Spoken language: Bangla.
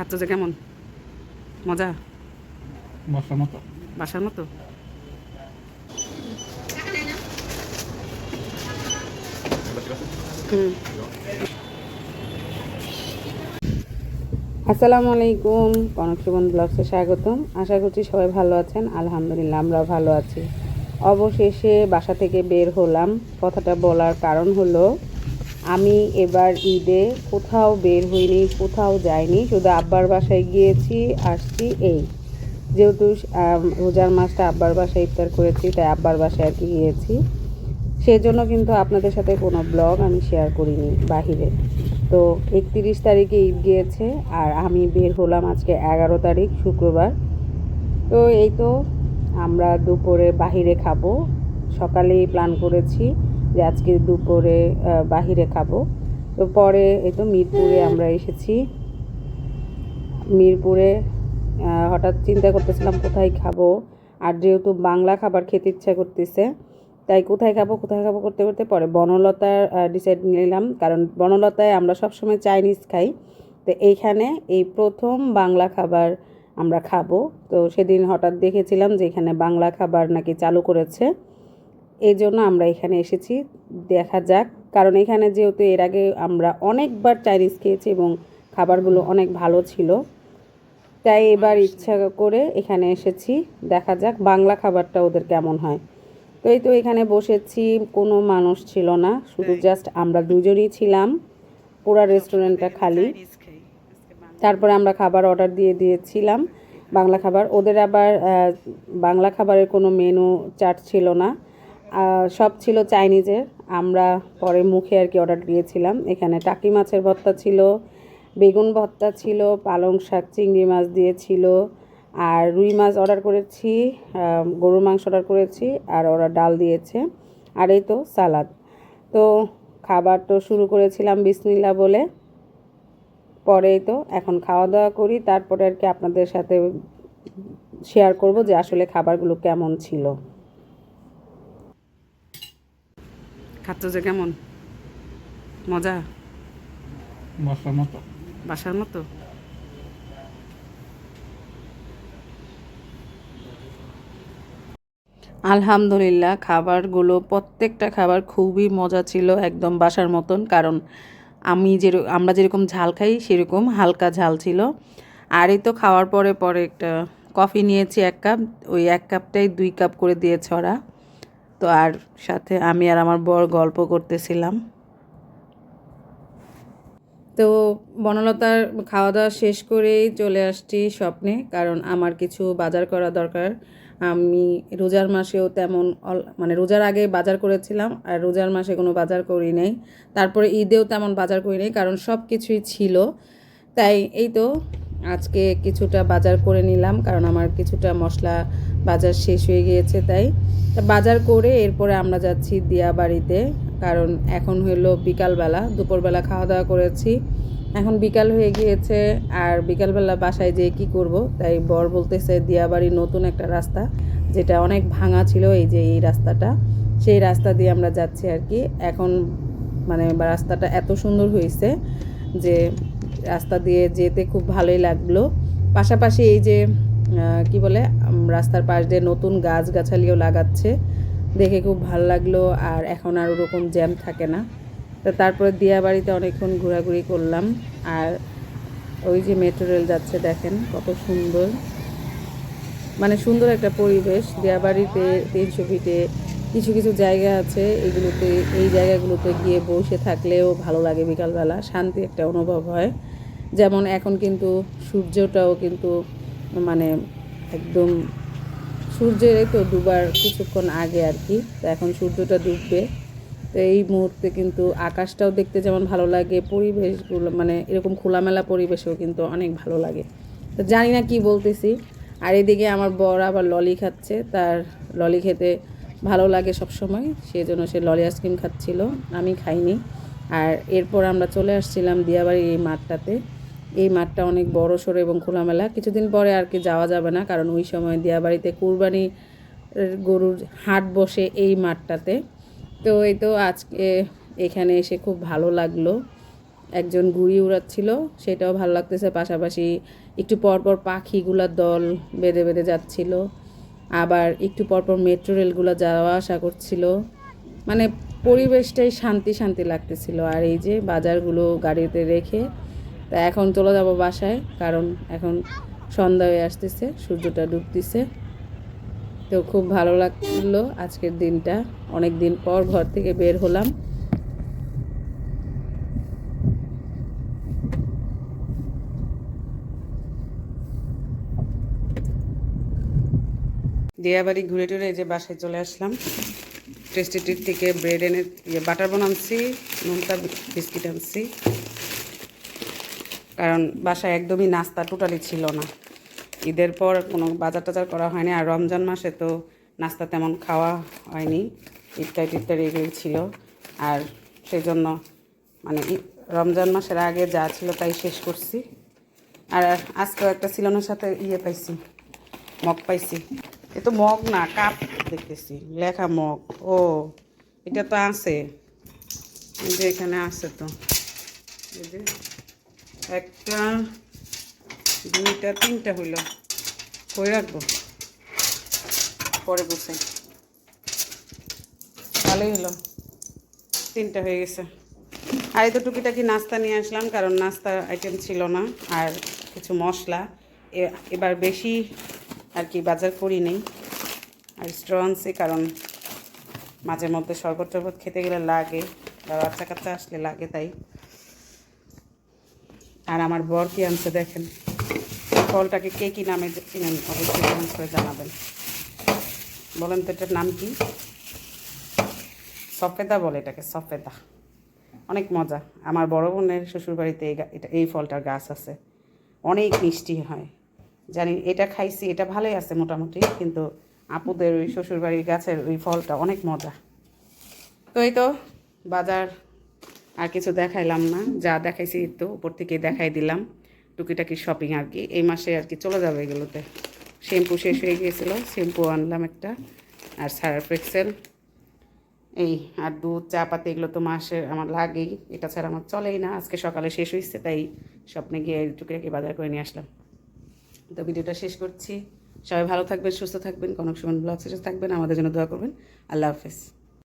খাচ্ছ যে কেমন? মজা? বাসার মতো। বাসার মতো? আসসালামু আলাইকুম কনক সুমন ব্লগসে স্বাগতম। আশা করছি সবাই ভালো আছেন। আলহামদুলিল্লাহ আমরা ভালো আছি। অবশেষে বাসা থেকে বের হলাম। কথাটা বলার কারণ হলো আমি এবার ঈদে কোথাও বের হইনি, কোথাও যাইনি, শুধু আব্বার বাসায় গিয়েছি, আসছি এই। যেহেতু রোজার মাসটা আব্বার বাসায় ইফতার করেছি, তাই আব্বার বাসায় আর কি গিয়েছি। সেজন্য কিন্তু আপনাদের সাথে কোনো ব্লগ আমি শেয়ার করিনি বাহিরে। তো একত্রিশ তারিখে ঈদ গিয়েছে, আর আমি বের হলাম আজকে এগারো তারিখ, শুক্রবার। তো এই তো আমরা দুপুরে বাহিরে খাব। সকালেই প্ল্যান করেছি। যে আজকে দুপুরে বাহিরে খাব। তো পরে এই তো মিরপুরে আমরা এসেছি। মিরপুরে হঠাৎ চিন্তা করতেছিলাম কোথায় খাব। আর যেহেতু বাংলা খাবার খেতে ইচ্ছা করতেছে, তাই কোথায় খাব কোথায় খাব করতে করতে পরে বনলতার ডিসাইড নিলাম। কারণ বনলতায় আমরা সবসময় চাইনিজ খাই। তো এইখানে এই প্রথম বাংলা খাবার আমরা খাব। তো সেদিন হঠাৎ দেখেছিলাম যে এখানে বাংলা খাবার নাকি চালু করেছে। এই জন্য আমরা এখানে এসেছি। দেখা যাক। কারণ এখানে যেহেতু এর আগে আমরা অনেকবার চাইনিজ খেয়েছি এবং খাবারগুলো অনেক ভালো ছিল। তাই এবার ইচ্ছা করে এখানে এসেছি। দেখা যাক বাংলা খাবারটা ওদের কেমন হয়। তো এই তো এখানে বসেছি। কোনো মানুষ ছিল না। শুধু জাস্ট আমরা দুজনই ছিলাম। পুরা রেস্টুরেন্টটা খালি। তারপরে আমরা খাবার অর্ডার দিয়ে দিয়েছিলাম। বাংলা খাবার। ওদের আবার বাংলা খাবারের কোনো মেনু চার্ট ছিল না। সব ছিল চাইনিজের। আমরা পরে মুখে আর কি অর্ডার দিয়েছিলাম। এখানে টাকি মাছের ভর্তা ছিল, বেগুন ভর্তা ছিল, পালং শাক, চিংড়ি মাছ দিয়েছিল আর রুই মাছ অর্ডার করেছি গরুর মাংস অর্ডার করেছি, আর ওরা ডাল দিয়েছে, আর এই তো সালাদ। তো খাবার তো শুরু করেছিলাম বিসমিল্লা বলে। পরেই তো এখন খাওয়া দাওয়া করি, তারপরে আর কি আপনাদের সাথে শেয়ার করব যে আসলে খাবারগুলো কেমন ছিল। খাচ্ছ যে কেমন? মজা? বাসার মতো। বাসার মতো? আলহামদুলিল্লাহ খাবারগুলো প্রত্যেকটা খাবার খুবই মজা ছিল একদম বাসার মতন। কারণ আমি যে আমরা যেরকম ঝাল খাই সেরকম হালকা ঝাল ছিল। আর এই তো খাওয়ার পরে পরে একটা কফি নিয়েছি এক কাপ ওই এক কাপটাই দুই কাপ করে দিয়েছে ওরা। তো আর সাথে আমি আর আমার বর গল্প করতেছিলাম। তো বনলতার খাওয়া দাওয়া শেষ করেই চলে আসছি স্বপ্নে, কারণ আমার কিছু বাজার করা দরকার। আমি রোজার মাসেও তেমন মানে রোজার আগে বাজার করেছিলাম, আর রোজার মাসে কোনো বাজার করি নাই। তারপরে ঈদেও তেমন বাজার করি নাই, কারণ সব কিছুই ছিল। তাই এই তো আজকে কিছুটা বাজার করে নিলাম, কারণ আমার কিছুটা মশলা বাজার শেষ হয়ে গিয়েছে তাই। বাজার করে এরপরে আমরা যাচ্ছি দিয়া বাড়িতে, কারণ এখন হলো বিকালবেলা, দুপুরবেলা খাওয়া দাওয়া করেছি। এখন বিকাল হয়ে গিয়েছে, আর বিকালবেলা বাসায় যেয়ে কি করব? তাই বর বলতেছে দিয়াবাড়ির নতুন একটা রাস্তা, যেটা অনেক ভাঙা ছিল এই যে এই রাস্তাটা। সেই রাস্তা দিয়ে আমরা যাচ্ছি আর কি। এখন মানে রাস্তাটা এত সুন্দর হয়েছে যে রাস্তা দিয়ে যেতে খুব ভালোই লাগল। পাশাপাশি এই যে কি বলে রাস্তার পাশ দিয়ে নতুন গাছ গাছালিও লাগাচ্ছে। দেখে খুব ভালো লাগল আর এখন আর ওরকম জ্যাম থাকে না। তো তারপরে দিয়া বাড়িতে অনেকক্ষণ ঘোরাঘুরি করলাম। আর ওই যে মেট্রো রেল যাচ্ছে দেখেন, কত সুন্দর। মানে সুন্দর একটা পরিবেশ। দিয়াবাড়িতে তিনশো ফিটে কিছু কিছু জায়গা আছে। এগুলোতে, এই জায়গাগুলোতে গিয়ে বসে থাকলেও ভালো লাগে বিকালবেলা। শান্তি একটা অনুভব হয়। যেমন এখন কিন্তু সূর্যটাও কিন্তু মানে একদম সূর্যের তো ডুবার কিছুক্ষণ আগে আর কি, তো এখন সূর্যটা ডুববে। তো এই মুহূর্তে কিন্তু আকাশটাও দেখতে যেমন ভালো লাগে, পরিবেশগুলো মানে এরকম খোলামেলা পরিবেশেও কিন্তু অনেক ভালো লাগে। তো জানি না কি বলতেছি, আর এদিকে আমার বর আবার ললি খাচ্ছে, তার ললি খেতে ভালো লাগে সব সময় সেই জন্য সে ললি আইসক্রিম খাচ্ছিল, আমি খাইনি। আর এরপর আমরা চলে আসছিলাম দিয়াবাড়ির এই মাঠটাতে। এই মাঠটা অনেক বড় সড়ো এবং খোলামেলা। কিছুদিন পরে আর কি যাওয়া যাবে না, কারণ ওই সময় দিয়াবাড়িতে কুরবানি গরুর হাট বসে এই মাঠটাতে। তো এই তো আজকে এখানে এসে খুব ভালো লাগল। একজন গুড়ি উড়াচ্ছিল, সেটাও ভালো লাগতেছে। পাশাপাশি একটু পরপর পাখিগুলার দল বেঁধে বেঁধে যাচ্ছিল। আবার একটু পরপর মেট্রো রেলগুলো যাওয়া আসা করছিল। মানে পরিবেশটাই শান্তি শান্তি লাগতেছিল। আর এই যে বাজারগুলো গাড়িতে রেখে তা এখন চলে যাব বাসায়, কারণ এখন সন্ধ্যা হয়ে আসতেছে, সূর্যটা ডুবতেছে। তো খুব ভালো লাগল আজকের দিনটা, অনেক দিন পর ঘর থেকে বের হলাম। দিয়াবাড়ি ঘুরে টুরে যে বাসায় চলে আসলাম। টেস্টি ট্রিট থেকে ব্রেড এনে ইয়ে বাটার বান আনছি নোনতা বিস্কিট আনছি। কারণ বাসায় একদমই নাস্তা টোটালি ছিল না। ঈদের পর কোনো বাজার টাজার করা হয়নি, আর রমজান মাসে তো নাস্তা তেমন খাওয়া হয়নি ইফতারি টিফতারি এগুলি ছিল। আর সেই জন্য মানে রমজান মাসের আগে যা ছিল তাই শেষ করছি। আর আজকেও একটা সিলনের সাথে ইয়ে পাইছি, মগ পাইছি। এ তো মগ না, কাপ দেখতেছি, লেখা মগ। ও, এটা তো আছে। যে এখানে আছে তো। একটা, দুইটা, তিনটা হইল। কই রাখব? পরে বসে ভালোই হলো। তিনটা হয়ে গেছে। আর এই তো নাস্তা নিয়ে আসলাম, কারণ নাস্তার আইটেম ছিল না, আর কিছু মশলা। এবার বেশি আর কি বাজার করি নেই। আর স্ট্র আনছি, কারণ মাঝে মধ্যে শরবত টরবত খেতে গেলে লাগে, বা বাচ্চা কাচ্চা আসলে লাগে তাই। আর আমার বর কি আনছে দেখেন। ফলটাকে কে কী নামে চিনেন অবশ্যই কমেন্ট করে জানাবেন। বলেন তো এটার নাম কি? সফেদা বলে এটাকে, সফেদা। অনেক মজা। আমার বড় বোনের শ্বশুরবাড়িতে এই এটা, এই ফলটার গাছ আছে। অনেক মিষ্টি হয়। জানি এটা খাইছি, এটা ভালোই আছে মোটামুটি, কিন্তু আপুদের ওই শ্বশুরবাড়ির গাছের ওই ফলটা অনেক মজা। তো এই তো, বাজার আর কিছু দেখাইলাম না। যা দেখাইছি তো উপর থেকে দেখাই দিলাম। টুকিটাকি শপিং আর কি। এই মাসে আর কি চলে যাবে এগুলোতে। শ্যাম্পু শেষ হয়ে গিয়েছিল। শ্যাম্পু আনলাম একটা। আর সার্ফ এক্সেল। এই, আর দুধ, চা পাতি এগুলো তো মাসে আমার লাগেই। এটা ছাড়া আমার চলেই না। আজকে সকালে শেষ হয়েছে, তাই স্বপ্নে গিয়ে টুকিটাকি বাজার করে নিয়ে আসলাম। তো ভিডিওটা শেষ করছি। সবাই ভালো থাকবেন, সুস্থ থাকবেন। কনক সুমন ব্লগ শেষে থাকবেন। আমাদের জন্য দোয়া করবেন। আল্লাহ হাফেজ।